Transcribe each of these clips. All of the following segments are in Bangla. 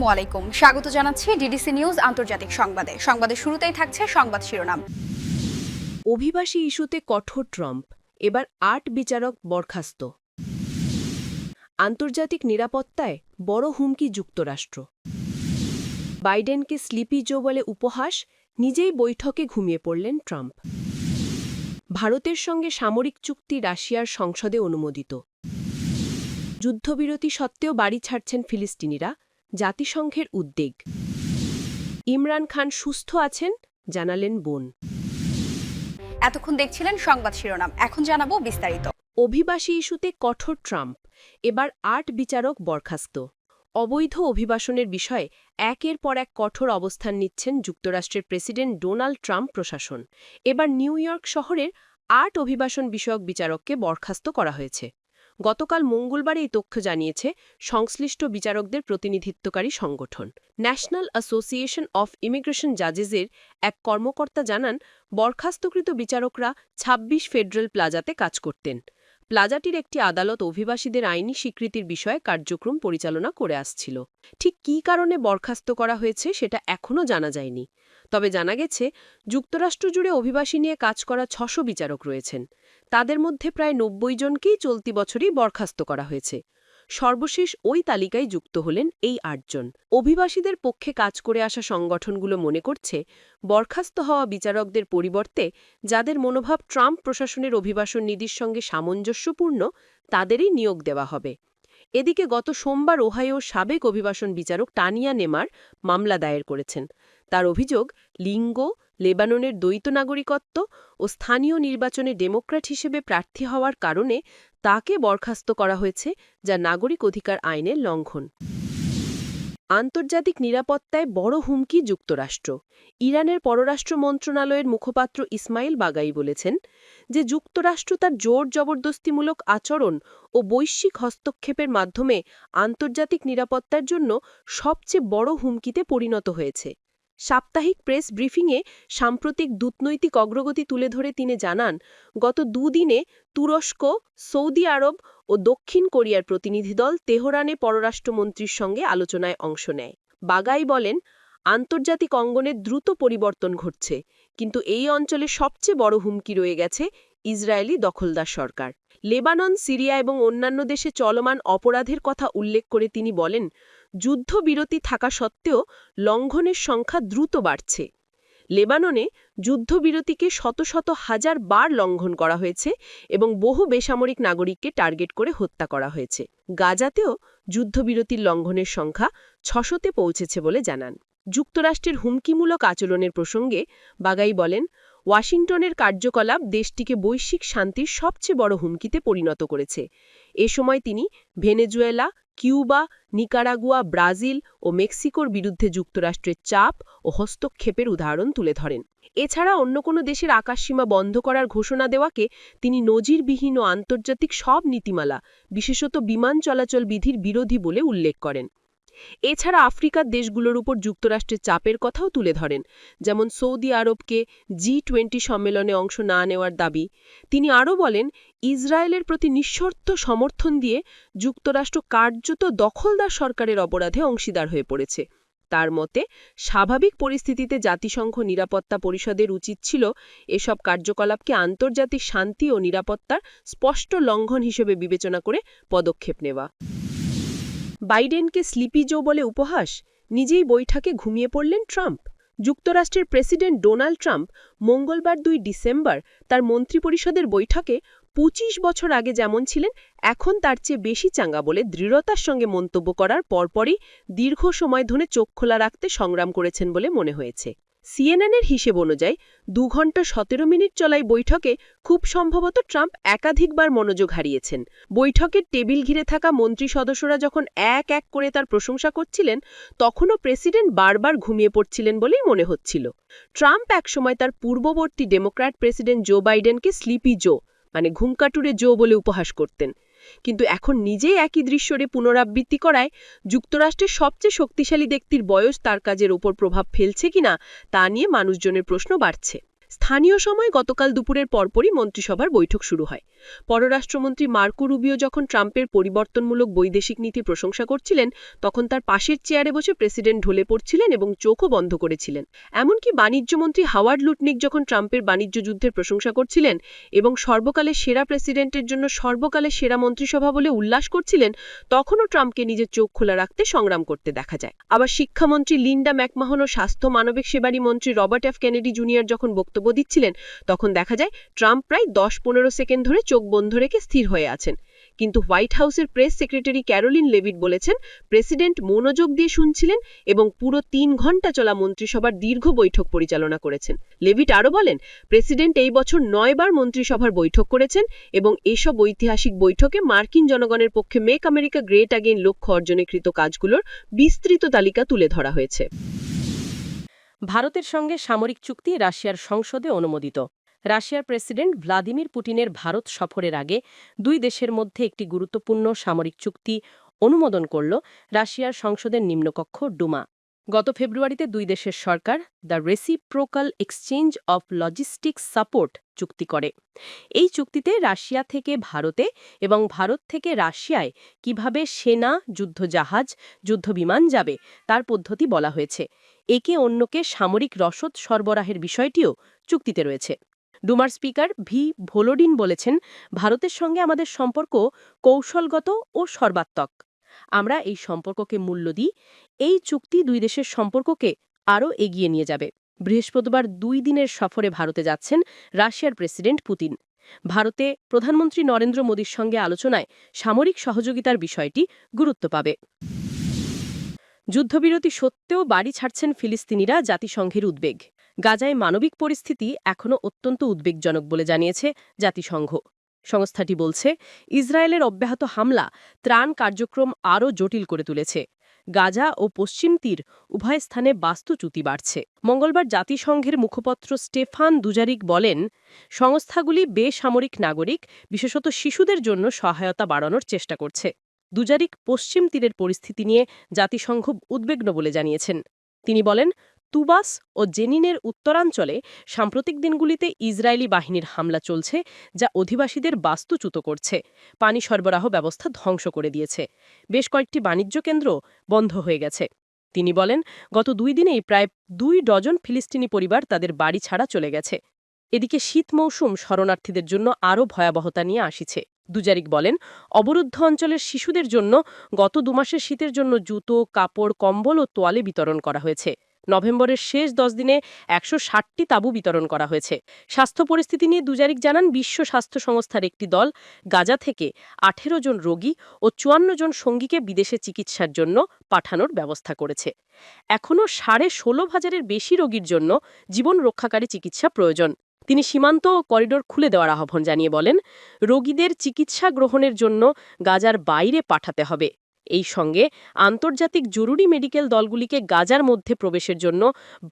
আসসালামু আলাইকুম। স্বাগত জানাচ্ছি ডিডিসি নিউজ আন্তর্জাতিক সংবাদে। সংবাদের শুরুতেই থাকছে সংবাদ শিরোনাম। অভিবাসী ইস্যুতে কঠোর ট্রাম্প। এবার আট বিচারক বরখাস্ত। আন্তর্জাতিক নিরাপত্তায় বড় হুমকি যুক্তরাষ্ট্র। বাইডেনকে স্লিপি জো বলে উপহাস, নিজেই বৈঠকে ঘুমিয়ে পড়লেন ট্রাম্প। ভারতের সঙ্গে সামরিক চুক্তি রাশিয়ার সংসদে অনুমোদিত। যুদ্ধবিরতি সত্ত্বেও বাড়ি ছাড়ছেন ফিলিস্তিনিরা জাতিসংঘের উদ্বেগ। ইমরান খান সুস্থ আছেন জানালেন বোন। এতক্ষণ দেখছিলেন সংবাদ শিরোনাম এখন জানাব বিস্তারিত। অভিবাসী ইস্যুতে কঠোর ট্রাম্প এবার আট বিচারক বরখাস্ত। অবৈধ অভিবাসনের বিষয়ে একের পর এক কঠোর অবস্থান নিচ্ছেন যুক্তরাষ্ট্রের প্রেসিডেন্ট ডোনাল্ড ট্রাম্প প্রশাসন। এবার নিউ ইয়র্ক শহরের আট অভিবাসন বিষয়ক বিচারককে বরখাস্ত করা হয়েছে। গতকাল মঙ্গলবার এই তথ্য জানিয়েছে সংশ্লিষ্ট বিচারকদের প্রতিনিধিত্বকারী সংগঠন। ন্যাশনাল অ্যাসোসিয়েশন অফ ইমিগ্রেশন জাজেসের এক কর্মকর্তা জানান, বরখাস্তকৃত বিচারকরা ২৬ ফেডারেল প্লাজাতে কাজ করতেন। প্লাজাটির একটি আদালত অভিবাসীদের আইনি স্বীকৃতির বিষয়ে কার্যক্রম পরিচালনা করে আসছিল। ঠিক কী কারণে বরখাস্ত করা হয়েছে সেটা এখনও জানা যায়নি। তবে জানা গেছে, যুক্তরাষ্ট্র জুড়ে অভিবাসী নিয়ে কাজ করা ছশো বিচারক রয়েছেন। তাদের মধ্যে প্রায় নব্বই জনকেই চলতি বছরই বরখাস্ত করা হয়েছে। সর্বশেষ ওই তালিকায় যুক্ত হলেন এই আটজন। অভিবাসীদের পক্ষে কাজ করে আসা সংগঠনগুলো মনে করছে, বরখাস্ত হওয়া বিচারকদের পরিবর্তে যাদের মনোভাব ট্রাম্প প্রশাসনের অভিবাসন নীতির সঙ্গে সামঞ্জস্যপূর্ণ, তাদেরই নিয়োগ দেওয়া হবে। এদিকে গত সোমবার ওহাইওর সাবেক অভিবাসন বিচারক টানিয়া নেমার মামলা দায়ের করেছেন। তার অভিযোগ, লিঙ্গ, লেবাননের দ্বৈত নাগরিকত্ব ও স্থানীয় নির্বাচনে ডেমোক্র্যাট হিসেবে প্রার্থী হওয়ার কারণে তাকে বরখাস্ত করা হয়েছে যা নাগরিক অধিকার আইনের লঙ্ঘন। আন্তর্জাতিক নিরাপত্তায় বড় হুমকি যুক্তরাষ্ট্র। ইরানের পররাষ্ট্র মন্ত্রণালয়ের মুখপাত্র ইসমাইল বাগাই বলেছেন যে যুক্তরাষ্ট্র তার জোর জবরদস্তিমূলক আচরণ ও বৈশ্বিক হস্তক্ষেপের মাধ্যমে আন্তর্জাতিক নিরাপত্তার জন্য সবচেয়ে বড় হুমকিতে পরিণত হয়েছে। সাপ্তাহিক প্রেস ব্রিফিংয়ে সাম্প্রতিক দূতনৈতিক অগ্রগতি তুলে ধরে তিনি জানান, গত দুদিনে তুরস্ক, সৌদি আরব ও দক্ষিণ কোরিয়ার প্রতিনিধি দল তেহরানে পররাষ্ট্রমন্ত্রীর সঙ্গে আলোচনায় অংশ নেয়। বাগাই বলেন, আন্তর্জাতিক অঙ্গনে দ্রুত পরিবর্তন ঘটছে, কিন্তু এই অঞ্চলে সবচেয়ে বড় হুমকি রয়ে গেছে ইসরায়েলি দখলদার সরকার। লেবানন, সিরিয়া এবং অন্যান্য দেশে চলমান অপরাধের কথা উল্লেখ করে তিনি বলেন যুদ্ধবিরতি থাকা সত্ত্বেও লঙ্ঘনের সংখ্যা দ্রুত বাড়ছে। লেবাননে যুদ্ধবিরতিকে শত শত হাজার বার লঙ্ঘন করা হয়েছে এবং বহু বেসামরিক নাগরিককে টার্গেট করে হত্যা করা হয়েছে। গাজাতেও যুদ্ধবিরতির লঙ্ঘনের সংখ্যা ছশোতে পৌঁছেছে বলে জানান। যুক্তরাষ্ট্রের হুমকিমূলক আচরণের প্রসঙ্গে বাগাই বলেন ওয়াশিংটনের কার্যকলাপ দেশটিকে বৈশ্বিক শান্তির সবচেয়ে বড় হুমকিতে পরিণত করেছে। এ সময় তিনি ভেনেজুয়েলা, কিউবা, নিকারাগুয়া, ব্রাজিল ও মেক্সিকোর বিরুদ্ধে যুক্তরাষ্ট্রের চাপ ও হস্তক্ষেপের উদাহরণ তুলে ধরেন। এছাড়া অন্য কোনো দেশের আকাশসীমা বন্ধ করার ঘোষণা দেওয়াকে তিনি নজিরবিহীন ও আন্তর্জাতিক সব নীতিমালা, বিশেষত বিমান চলাচল বিধির বিরোধী বলে উল্লেখ করেন। এছাড়া আফ্রিকার দেশগুলোর উপর যুক্তরাষ্ট্রের চাপের কথাও তুলে ধরেন। যেমন সৌদি আরবকে জি টোয়েন্টি সম্মেলনে অংশ না নেওয়ার দাবি। তিনি আরও বলেন, ইসরায়েলের প্রতি নিঃশর্ত সমর্থন দিয়ে যুক্তরাষ্ট্র কার্যত দখলদার সরকারের অপরাধে অংশীদার হয়ে পড়েছে। তার মতে, স্বাভাবিক পরিস্থিতিতে জাতিসংঘ নিরাপত্তা পরিষদের উচিত ছিল এসব কার্যকলাপকে আন্তর্জাতিক শান্তি ও নিরাপত্তার স্পষ্ট লঙ্ঘন হিসেবে বিবেচনা করে পদক্ষেপ নেওয়া। বাইডেনকে স্লিপি জো বলে উপহাস, নিজেই বৈঠকে ঘুমিয়ে পড়লেন ট্রাম্প। যুক্তরাষ্ট্রের প্রেসিডেন্ট ডোনাল্ড ট্রাম্প মঙ্গলবার দুই ডিসেম্বর তার মন্ত্রিপরিষদের বৈঠকে ২৫ বছর আগে যেমন ছিলেন, এখন তার চেয়ে বেশি চাঙ্গা বলে দৃঢ়তার সঙ্গে মন্তব্য করার পরপরই দীর্ঘ সময় ধরে চোখ খোলা রাখতে সংগ্রাম করেছেন বলে মনে হয়েছে। সিএনএনের হিসেব অনুযায়ী দু ঘণ্টা সতেরো মিনিট চলাই বৈঠকে খুব সম্ভবত ট্রাম্প একাধিকবার মনোযোগ হারিয়েছেন। বৈঠকের টেবিল ঘিরে থাকা মন্ত্রী সদস্যরা যখন এক এক করে তার প্রশংসা করছিলেন, তখনও প্রেসিডেন্ট বারবার ঘুমিয়ে পড়ছিলেন বলেই মনে হচ্ছিল। ট্রাম্প একসময় তার পূর্ববর্তী ডেমোক্র্যাট প্রেসিডেন্ট জো বাইডেনকে স্লিপি জো মানে ঘুমকাটুরে জো বলে উপহাস করতেন। কিন্তু এখন নিজেই একই দৃশ্যরে পুনরাবৃত্তি করায় যুক্তরাষ্ট্রের সবচেয়ে শক্তিশালী ব্যক্তির বয়স তার কাজের ওপর প্রভাব ফেলছে কিনা তা নিয়ে মানুষজনের প্রশ্ন বাড়ছে। স্থানীয় সময় গতকাল দুপুরের পরপরই মন্ত্রিসভার বৈঠক শুরু হয়। পররাষ্ট্রমন্ত্রী মার্কো রুবিও যখন ট্রাম্পের পরিবর্তনমূলক বৈদেশিক নীতি প্রশংসা করছিলেন, তখন তার পাশের চেয়ারে বসে প্রেসিডেন্ট ঢলে পড়ছিলেন এবং চোখও বন্ধ করেছিলেন। এমনকি বাণিজ্যমন্ত্রী হাওয়ার্ড লুটনিক যখন ট্রাম্পের বাণিজ্য যুদ্ধের প্রশংসা করছিলেন এবং সর্বকালের সেরা প্রেসিডেন্টের জন্য সর্বকালের সেরা মন্ত্রিসভা বলে উল্লাস করছিলেন, তখনও ট্রাম্পকে নিজের চোখ খোলা রাখতে সংগ্রাম করতে দেখা যায়। আবার শিক্ষামন্ত্রী লিন্ডা ম্যাকমাহন ও স্বাস্থ্য মানবিক সেবারী মন্ত্রী রবার্ট এফ কেনেডি জুনিয়র যখন বক্তব্য দিচ্ছিলেন, তখন দেখা যায় ট্রাম্প প্রায় দশ পনেরো সেকেন্ড ধরে চোখ বন্ধ রেখে স্থির হয়ে আছেন। কিন্তু হোয়াইট হাউসের প্রেস সেক্রেটারি ক্যারোলিন লেভিট বলেছেন, প্রেসিডেন্ট মনোযোগ দিয়ে শুনছিলেন এবং পুরো তিন ঘণ্টা চলা মন্ত্রিসভার দীর্ঘ বৈঠক পরিচালনা করেছেন। লেভিট আরও বলেন, প্রেসিডেন্ট এই বছর নয়বার মন্ত্রিসভার বৈঠক করেছেন এবং এসব ঐতিহাসিক বৈঠকে মার্কিন জনগণের পক্ষে মেক আমেরিকা গ্রেট অ্যাগেইন লক্ষ্য অর্জনে কৃত কাজগুলোর বিস্তৃত তালিকা তুলে ধরা হয়েছে। ভারতের সঙ্গে সামরিক চুক্তি রাশিয়ার সংসদে অনুমোদিত। রাশিয়ার প্রেসিডেন্ট ভ্লাদিমির পুটিনের ভারত সফরের আগে দুই দেশের মধ্যে একটি গুরুত্বপূর্ণ সামরিক চুক্তি অনুমোদন করল রাশিয়ার সংসদের নিম্নকক্ষ ডুমা। গত ফেব্রুয়ারিতে দুই দেশের সরকার the reciprocal exchange of logistics support চুক্তি করে। এই চুক্তিতে রাশিয়া থেকে ভারতে এবং ভারত থেকে রাশিয়ায় কীভাবে সেনা, যুদ্ধজাহাজ, যুদ্ধবিমান যাবে তার পদ্ধতি বলা হয়েছে। একে অন্যকে সামরিক রসদ সরবরাহের বিষয়টিও চুক্তিতে রয়েছে। ডুমার স্পিকার ভি ভোলোডিন বলেছেন, ভারতের সঙ্গে আমাদের সম্পর্ক কৌশলগত ও সর্বাত্মক। আমরা এই সম্পর্ককে মূল্য দিই এই চুক্তি দুই দেশের সম্পর্ককে আরও এগিয়ে নিয়ে যাবে। বৃহস্পতিবার দুই দিনের সফরে ভারতে যাচ্ছেন রাশিয়ার প্রেসিডেন্ট পুতিন। ভারতে প্রধানমন্ত্রী নরেন্দ্র মোদীর সঙ্গে আলোচনায় সামরিক সহযোগিতার বিষয়টি গুরুত্ব পাবে। যুদ্ধবিরতি সত্ত্বেও বাড়ি ছাড়ছেন ফিলিস্তিনিরা জাতিসংঘের উদ্বেগ। গাজায় মানবিক পরিস্থিতি এখনও অত্যন্ত উদ্বেগজনক বলে জানিয়েছে জাতিসংঘ। সংস্থাটি বলছে, ইসরায়েলের অব্যাহত হামলা ত্রাণ কার্যক্রম আরও জটিল করে তুলেছে। গাজা ও পশ্চিম তীর উভয় স্থানে বাস্তুচ্যুতি বাড়ছে। মঙ্গলবার জাতিসংঘের মুখপত্র স্টেফান দুজারিক বলেন, সংস্থাগুলি বেসামরিক নাগরিক, বিশেষত শিশুদের জন্য সহায়তা বাড়ানোর চেষ্টা করছে। দুজারিক পশ্চিম তীরের পরিস্থিতি নিয়ে জাতিসংঘ উদ্বিগ্ন বলে জানিয়েছেন। তিনি বলেন তুবাস ও জেনিনের উত্তরাঞ্চলে সাম্প্রতিক দিনগুলিতে ইসরায়েলি বাহিনীর হামলা চলছে, যা অধিবাসীদের বাস্তুচ্যুত করছে। পানি সরবরাহ ব্যবস্থা ধ্বংস করে দিয়েছে। বেশ কয়েকটি বাণিজ্য কেন্দ্র বন্ধ হয়ে গেছে। তিনি বলেন, গত দুই দিনেই প্রায় দুই ডজন ফিলিস্তিনি পরিবার তাদের বাড়ি ছাড়া চলে গেছে। এদিকে শীত মৌসুম শরণার্থীদের জন্য আরও ভয়াবহতা নিয়ে আসিছে। দুজারিক বলেন, অবরুদ্ধ অঞ্চলের শিশুদের জন্য গত দুমাসের শীতের জন্য জুতো, কাপড়, কম্বল ও তোয়ালে বিতরণ করা হয়েছে। নভেম্বরের শেষ দশ দিনে একশো ষাটটি তাঁবু বিতরণ করা হয়েছে। স্বাস্থ্য পরিস্থিতি নিয়ে দুজারিক জানান, বিশ্ব স্বাস্থ্য সংস্থার একটি দল গাজা থেকে আঠেরো জন রোগী ও চুয়ান্ন জন সঙ্গীকে বিদেশে চিকিৎসার জন্য পাঠানোর ব্যবস্থা করেছে। এখনও সাড়ে ষোলো হাজারের বেশি রোগীর জন্য জীবন রক্ষাকারী চিকিৎসা প্রয়োজন। তিনি সীমান্ত ও করিডোর খুলে দেওয়ার আহ্বান জানিয়ে বলেন, রোগীদের চিকিৎসা গ্রহণের জন্য গাজার বাইরে পাঠাতে হবে। এই সঙ্গে আন্তর্জাতিক জরুরি মেডিকেল দলগুলিকে গাজার মধ্যে প্রবেশের জন্য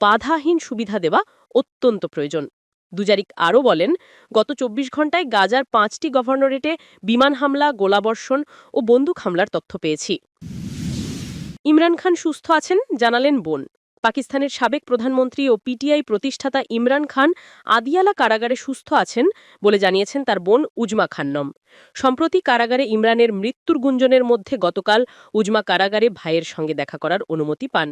বাধাহীন সুবিধা দেওয়া অত্যন্ত প্রয়োজন। দুজারিক আরও বলেন, গত চব্বিশ ঘণ্টায় গাজার পাঁচটি গভর্নরেটে বিমান হামলা, গোলাবর্ষণ ও বন্দুক হামলার তথ্য পেয়েছি। ইমরান খান সুস্থ আছেন, জানালেন বোন। পাকিস্তানের সাবেক প্রধানমন্ত্রী ও পিটিআই প্রতিষ্ঠাতা ইমরান খান আদিয়ালা কারাগারে সুস্থ আছেন বলে জানিয়েছেন তার বোন উজমা খান্নম। সম্প্রতি কারাগারে ইমরানের মৃত্যুর গুঞ্জনের মধ্যে গতকাল উজমা কারাগারে ভাইয়ের সঙ্গে দেখা করার অনুমতি পান।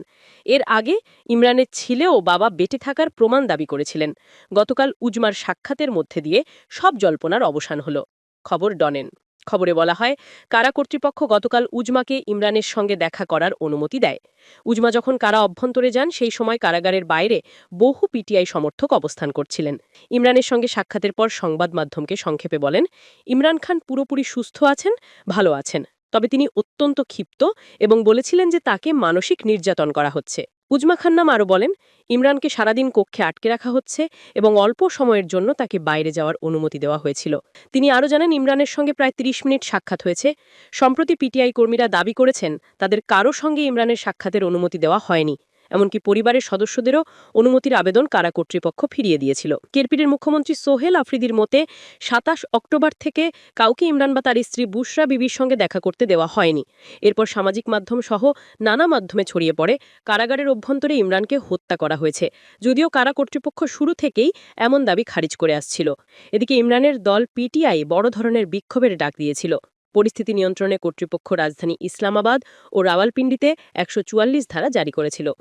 এর আগে ইমরানের ছেলে ও বাবা বেঁচে থাকার প্রমাণ দাবি করেছিলেন। গতকাল উজমার সাক্ষাতের মধ্যে দিয়ে সব জল্পনার অবসান হল। খবর ডনেন। খবরে বলা হয়, কারা কর্তৃপক্ষ গতকাল উজমাকে ইমরানের সঙ্গে দেখা করার অনুমতি দেয়। উজমা যখন কারা অভ্যন্তরে যান, সেই সময় কারাগারের বাইরে বহু পিটিআই সমর্থক অবস্থান করছিলেন। ইমরানের সঙ্গে সাক্ষাতের পর সংবাদ মাধ্যমকে সংক্ষেপে বলেন, ইমরান খান পুরোপুরি সুস্থ আছেন, ভালো আছেন। তবে তিনি অত্যন্ত ক্ষিপ্ত এবং বলেছিলেন যে তাকে মানসিক নির্যাতন করা হচ্ছে। উজমা খান্নাম আরও বলেন, ইমরানকে সারাদিন কক্ষে আটকে রাখা হচ্ছে এবং অল্প সময়ের জন্য তাকে বাইরে যাওয়ার অনুমতি দেওয়া হয়েছিল। তিনি আরও জানেন, ইমরানের সঙ্গে প্রায় ৩০ মিনিট সাক্ষাৎ হয়েছে। সম্প্রতি পিটিআই কর্মীরা দাবি করেছেন, তাদের কারও সঙ্গে ইমরানের সাক্ষাতের অনুমতি দেওয়া হয়নি। এমনকি পরিবারের সদস্যদেরও অনুমতির আবেদন কারা কর্তৃপক্ষ ফিরিয়ে দিয়েছিল। কেরপিরের মুখ্যমন্ত্রী সোহেল আফ্রিদির মতে, সাতাশ অক্টোবর থেকে কাউকে ইমরান বা তার স্ত্রী বুশরা বিবির সঙ্গে দেখা করতে দেওয়া হয়নি। এরপর সামাজিক মাধ্যম সহ নানা মাধ্যমে ছড়িয়ে পড়ে, কারাগারের অভ্যন্তরে ইমরানকে হত্যা করা হয়েছে। যদিও কারা কর্তৃপক্ষ শুরু থেকেই এমন দাবি খারিজ করে আসছিল। এদিকে ইমরানের দল পিটিআই বড় ধরনের বিক্ষোভের ডাক দিয়েছিল। পরিস্থিতি নিয়ন্ত্রণে কর্তৃপক্ষ রাজধানী ইসলামাবাদ ও রাওয়ালপিন্ডিতে একশো চুয়াল্লিশ ধারা জারি করেছিল।